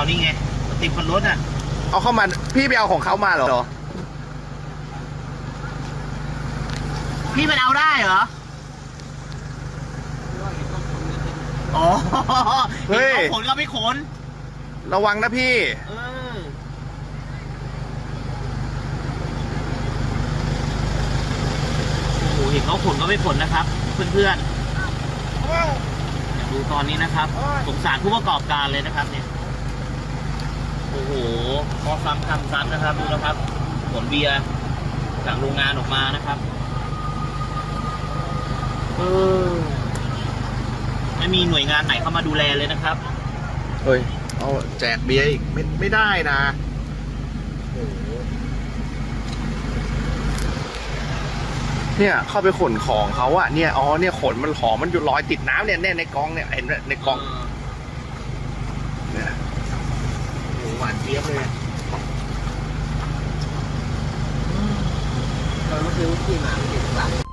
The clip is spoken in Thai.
เอานี่ไงติดบนรถอะ เอาเข้ามา พี่ไปเอาของเขามาเหรอ พี่มันเอาได้เหรอ อ๋อเฮ้ย ห็นขาขนก็ไม่ขน ระวังนะพี่ เออ โอ้โหเห็นเขาขนก็ไม่ขนนะครับ เพื่อนๆ ดูตอนนี้นะครับ สงสารผู้ประกอบการเลยนะครับเนี่ยโอ้โหพอซ้ำคำซ้ำนะครับ ดูนะครับผลเบียร์จากโรงงานออกมานะครับเออไม่มีหน่วยงานไหนเข้ามาดูแลเลยนะครับ เฮ้ย เอาแจกเบียร์อีกไม่ไม่ได้นะเนี่ยเข้าไปขนของเขาอะเนี่ยอ๋อเนี่ยขนมันของมันอยู่ลอยติดน้ำเนี่ยเนี่ยในกองเนี่ยเห็นไหมในกองเนี่ยโอ้โหหวานเทียบเลยเราไม่เคยกินมาไม่กินหวาน